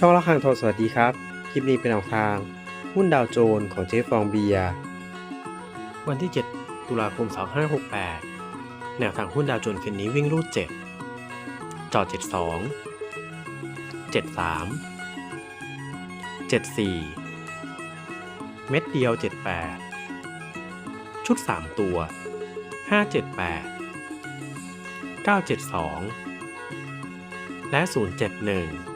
ช่องละครังทองสวัสดีครับ คลิปนี้เป็นแนวทาง หุ้นดาวโจนส์ของเจ๊ฟองเบียวันที่ 7 ตุลาคม 2568 แนวทางหุ้นดาวโจนส์คืนนี้วิ่งรูด 7 จอ72 73 74 เม็ดเดียว 78 ชุด 3 ตัว 578 972 และ 071